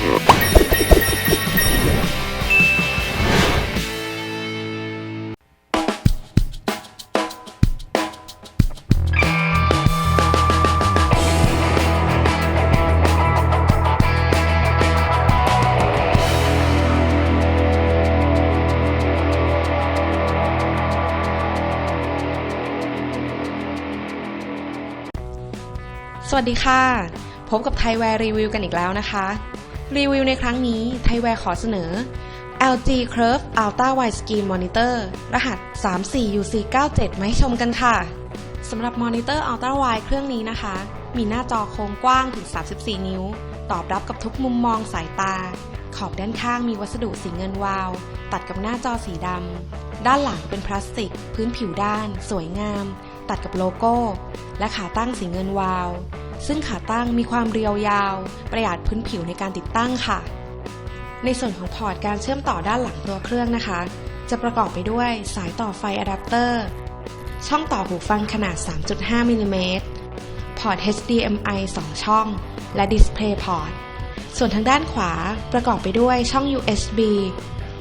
สวัสดีค่ะ พบกับไทยแวร์รีวิวกันอีกแล้วนะคะ รีวิวในครั้งนี้ไทยแวร์ขอเสนอ LG Curve Ultra Wide Screen Monitor รหัส 34UC97 มาให้ชมกันค่ะสำหรับมอนิเตอร์ Ultra Wide เครื่องนี้นะคะ มีหน้าจอโค้งกว้างถึง 34 นิ้ว ตอบรับกับทุกมุมมองสายตา ขอบด้านข้างมีวัสดุสีเงินวาว ตัดกับหน้าจอสีดำ ด้านหลังเป็นพลาสติก พื้นผิวด้าน สวยงาม ตัดกับโลโก้ และขาตั้งสีเงินวาว ซึ่งขาตั้งมีความเรียวยาว ประหยัดพื้นผิวในการติดตั้งค่ะ ในส่วนของพอร์ตการเชื่อมต่อด้านหลังตัวเครื่องนะคะ จะประกอบไปด้วยสายต่อไฟอะแดปเตอร์ ช่องต่อหูฟังขนาด 3.5มิลลิเมตรพอร์ต HDMI 2 ช่อง และ Display Port ส่วนทางด้านขวาประกอบไปด้วยช่อง USB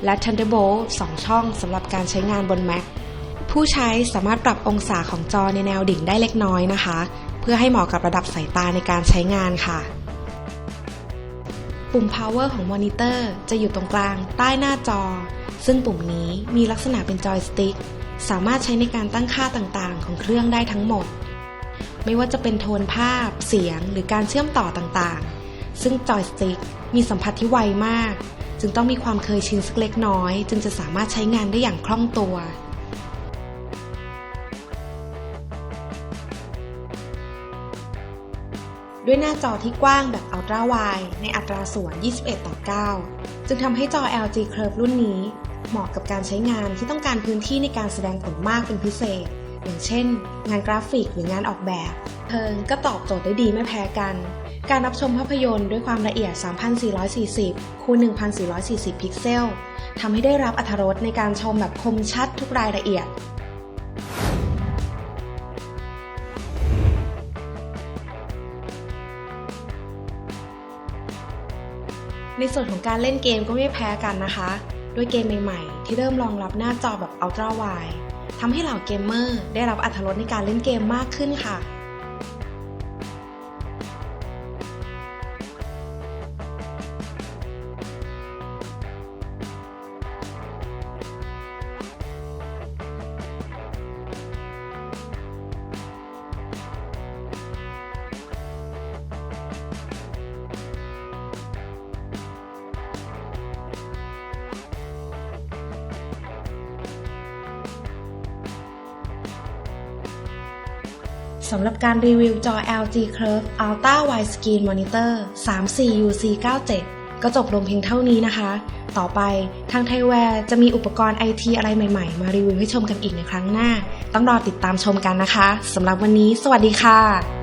และ Thunderbolt 2 ช่องสำหรับการใช้งานบน Mac ผู้ใช้สามารถปรับองศาของจอในแนวดิ่งได้เล็กน้อยนะคะ เพื่อให้เหมาะกับระดับสายตาในการใช้งานค่ะ ปุ่ม power ของมอนิเตอร์จะอยู่ตรงกลางใต้หน้าจอ ซึ่งปุ่มนี้มีลักษณะเป็นจอยสติ๊กสามารถใช้ในการตั้งค่าต่างๆ ของเครื่องได้ทั้งหมด ไม่ว่าจะเป็นโทนภาพ เสียง หรือการเชื่อมต่อต่างๆ ซึ่งจอยสติ๊กมีสัมผัสที่ไวมาก จึงต้องมีความเคยชินสักเล็กน้อย จึงจะสามารถใช้งานได้อย่างคล่องตัว ด้วยหน้าจอที่กว้างแบบ Ultra Wide ในอัตราส่วน 21 ต่อ 9 จึงทำให้จอ LG Curve รุ่นนี้ เหมาะกับการใช้งานที่ต้องการพื้นที่ในการแสดงผลมากเป็นพิเศษ อย่างเช่น งานกราฟิกหรืองานออกแบบเพิงก็ตอบโจทย์ได้ดีไม่แพ้กัน การรับชมภาพยนตร์ด้วยความละเอียด 3440 คูณ 1440 พิกเซลทำให้ได้รับอรรถรสในการชมแบบคมชัดทุกรายละเอียด ในส่วนของการเล่นเกมก็ไม่แพ้กันนะคะ ด้วยเกมใหม่ๆ ที่เริ่มรองรับหน้าจอแบบ Ultra Wide ทำให้เหล่าเกมเมอร์ได้รับอรรถรสในการเล่นเกมมากขึ้นค่ะ สำหรับการรีวิวจอ LG Curve Ultra Wide Screen Monitor 34UC97 ก็จบลงเพียงเท่านี้นะคะ ต่อไปทางไทยแวร์จะมีอุปกรณ์ไอทีอะไรใหม่ๆ มารีวิวให้ชมกันอีกในครั้งหน้า ต้องรอติดตามชมกันนะคะ สำหรับวันนี้ สวัสดีค่ะ